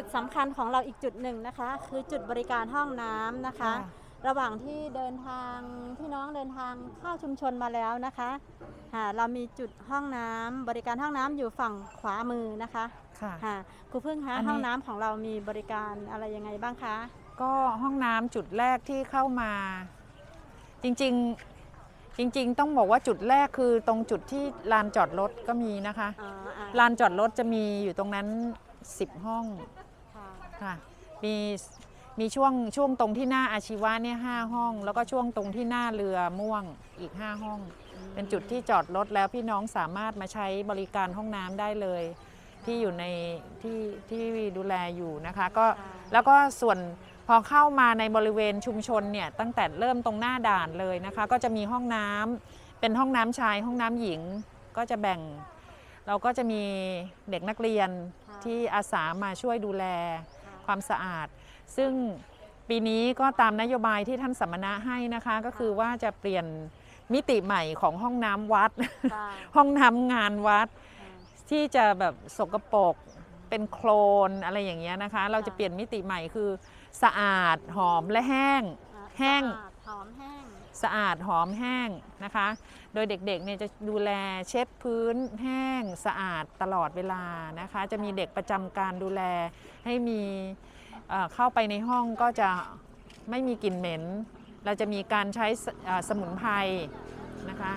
จุดสำคัญของเราอีกจุดหนึ่งนะคะ คือจุดบริการห้องน้ำนะคะ ระหว่างที่เดินทางพี่น้องเดินทางเข้าชุมชนมาแล้วนะคะค่ะเรามีจุดห้องน้ำบริการห้องน้ำอยู่ฝั่งขวามือนะคะค่ะ ค่ะครูพึ่งคะอันนี้ ห้องน้ำของเรามีบริการอะไรยังไงบ้างคะก็ห้องน้ำจุดแรกที่เข้ามา จริงๆจริง ๆ ต้องบอกว่าจุดแรกคือตรงจุดที่ลานจอดรถก็มีนะคะ อ๋ออะลานจอดรถจะมีอยู่ตรงนั้น 10 ห้อง ค่ะค่ะมีมีช่วงช่วงตรงที่หน้าอาชีวะเนี่ยห้าห้อง แล้วก็ช่วงตรงที่หน้าเรือม่วงอีก 5 ห้อง เป็นจุดที่จอดรถแล้วพี่น้องสามารถมาใช้บริการห้องน้ำได้เลย ที่อยู่ในที่ที่ดูแลอยู่นะคะก็ค่ะแล้วก็ส่วนพอเข้ามาในบริเวณชุมชนเนี่ยตั้งแต่เริ่มตรงหน้าด่านเลยนะคะ ก็จะมีห้องน้ำเป็นห้องน้ำชายห้องน้ำหญิงก็จะแบ่ง เราก็จะมีเด็กนักเรียนค่ะที่อาสามาช่วยดูแล ค่ะความสะอาด ซึ่งปีนี้ก็ตามนโยบายที่ท่านสัมมนาให้นะคะ ก็คือว่าจะเปลี่ยนมิติใหม่ของห้องน้ำวัดค่ะห้องน้ำงานวัดค่ะที่จะแบบสกปรกเป็นโคลนอะไรอย่างเงี้ยนะคะ เราจะเปลี่ยนมิติใหม่คือสะอาดหอมและแห้งอะแห้งสะอาดหอมแห้ง สะอาดหอมแห้งนะคะ โดยเด็กๆเนี่ยจะดูแลเช็ดพื้นแห้งสะอาดตลอดเวลานะคะ จะมีเด็กประจำการดูแลให้มีเข้าไปในห้องก็จะไม่มีกลิ่นเหม็น เราจะมีการใช้สมุนไพรนะคะ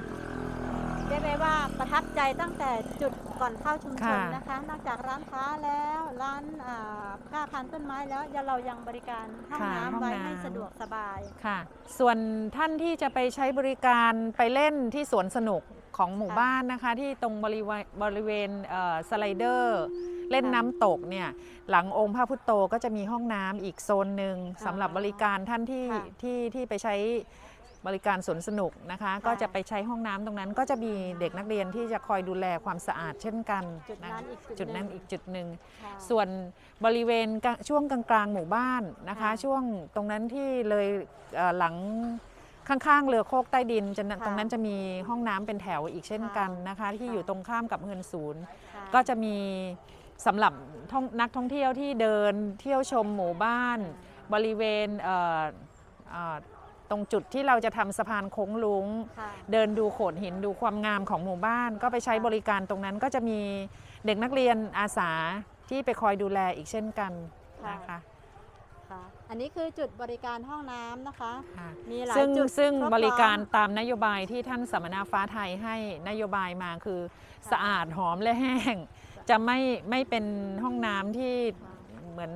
เรียกได้ว่าประทับใจตั้งแต่จุดก่อนเข้าชุมชนค่ะ นะคะ นอกจากร้านค้าแล้วร้านอ่าผ้าพันต้นไม้แล้วยังเรายังบริการห้องค่ะน้ำห้องไว้น้ำให้สะดวกสบาย ค่ะ ส่วนท่านที่จะไปใช้บริการไปเล่นที่สวนสนุกของหมู่ค่ะบ้านนะคะ ที่ตรงบริเวณบริเวณเอ่อสไลเดอร์ เล่นค่ะน้ำตกเนี่ยหลังองค์พระพุทโตก็จะมีห้องน้ำอีกโซนหนึ่งค่ะสำหรับบริการท่านที่ค่ะ ที่ที่ไปใช้ บริการสวนสนุกนะคะ ก็จะไปใช้ห้องน้ำตรงนั้น ก็จะมีเด็กนักเรียนที่จะคอยดูแลความสะอาดเช่นกันจุดนั้นะอีกจุจุดดหนึ่นั้นงอีกจุดหนึ่ง ค่ะ ส่วนบริเวณกลางช่วงกลางๆหมู่บ้านนะคะ ค่ะช่วงตรงนั้นที่เลยเอ่อหลังข้างๆเรือโคกใต้ดินจะค่ะตรงนั้นจะมีห้องน้ำเป็นแถวอีกเช่นกันนะคะ ที่ค่ะ อยู่ตรงข้ามกับเฮือนศูนย์ ค่ะก็จะมีสำหรับท่องนักท่องเที่ยวที่เดินเที่ยวชมหมู่บ้าน บริเวณเอ่อเอ่อต รงจุดที่เราจะทำสะพานโค้งลุง ค่ะ เดินดูโขดหินดูความงามของหมู่บ้าน ก็ไปใช้บริการตรงนั้นก็จะมีเด็กนักเรียนอาสาที่ไปคอยดูแลอีกเช่นกันนะคะ ค่ะ อันนี้คือจุดบริการห้องน้ำนะคะ ค่ะมีหลายซึ่งจุดซึ่งคบริการล้อมตามนโยบายที่ท่านสัมมนาฟ้าไทยให้นโยบายมาคือสะอาดหอมและแห้งจะไม่ไม่เป็นห้องน้ำที่เหมือน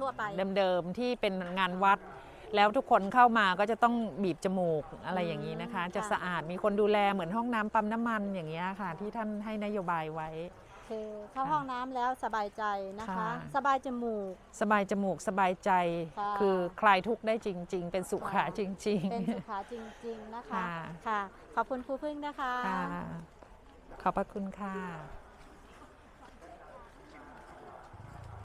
ทั่วไป เดิมๆที่เป็นงานวัด แล้วทุกคนเข้ามาก็จะต้องบีบจมูกอะไรอย่างนี้นะคะจะค่ะสะอาดมีคนดูแลเหมือนห้องน้ำปั๊มน้ำมันอย่างเงี้ยค่ะ ที่ท่านให้นโยบายไว้ คือเข้าค่ะห้องน้ำแล้วสบายใจนะคะ ค่ะ สบายจมูก สบายจมูกสบายใจ ค่ะ คือคลายทุกข์ได้จริง ๆ เป็นสุขะค่ะจริง เป็นสุขาจริง ๆ นะคะ ค่ะ ค่ะ ขอบคุณครูพึ่งนะคะ ๆ ค่ะ ขอบพระคุณค่ะ